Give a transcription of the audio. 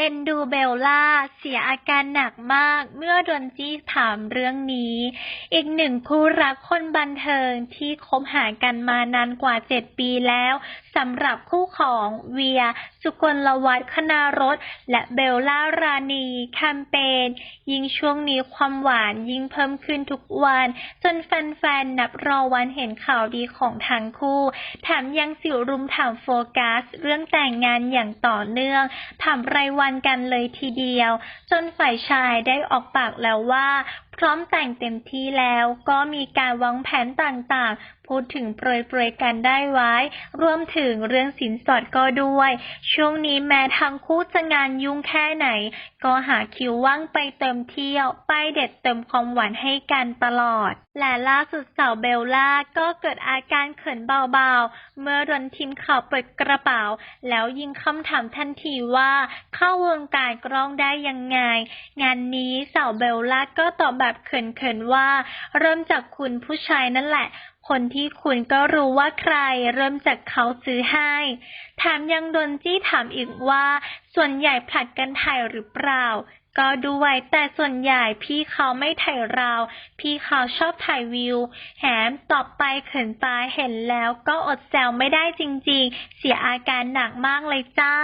เอ็นดูเบลล่า เสียอาการหนักมากเมื่อโดนจี้ถามเรื่องนี้ อีกหนึ่งคู่รักคนบันเทิงที่คบหากันมานานกว่าเจ็ดปีแล้วสำหรับคู่ของเวีย สุกลวัฒน์คณารสและเบลล่ารานีแคมเปญยิ่งช่วงนี้ความหวานยิ่งเพิ่มขึ้นทุกวัน จนแฟนๆนับรอวันเห็นข่าวดีของทั้งคู่แถมยังสิวรุมถามโฟกัส เรื่องแต่งงานอย่างต่อเนื่องถามรายวันกันเลยทีเดียว จนฝ่ายชายได้ออกปากแล้วว่า พร้อมแต่งเต็มที่แล้วก็มีการวางแผนต่างๆ พูดถึงโปรยๆกันได้ไว้ รวมถึงเรื่องสินสอดก็ด้วย ช่วงนี้แม้ทั้งคู่จะงานยุ่งแค่ไหน ก็หาคิวว่างไปเติมเที่ยว ไปเด็ดเติมความหวานให้กันตลอด และล่าสุดสาวเบลล่าก็เกิดอาการเขินเบาๆ เมื่อโดนทีมข่าวเปิดกระเป๋า แล้วยิงคำถามทันทีว่าเข้าวงการกล้องได้ยังไง งานนี้สาวเบลล่าก็ตอบแบบเขินๆว่า เริ่มจากคุณผู้ชายนั่นแหละ คนที่คุณก็รู้ว่าใคร เริ่มจากเขาซื้อให้แถมยังโดนจี้ถามอีกว่า ส่วนใหญ่ผลัดกันถ่ายหรือเปล่าก็ด้วยแต่ส่วนใหญ่พี่เขาไม่ถ่ายเรา พี่เขาชอบถ่ายวิว แถมต่อไปเขินตายเห็นแล้วก็อดแซวไม่ได้จริงๆ เสียอาการหนักมากเลยจ้า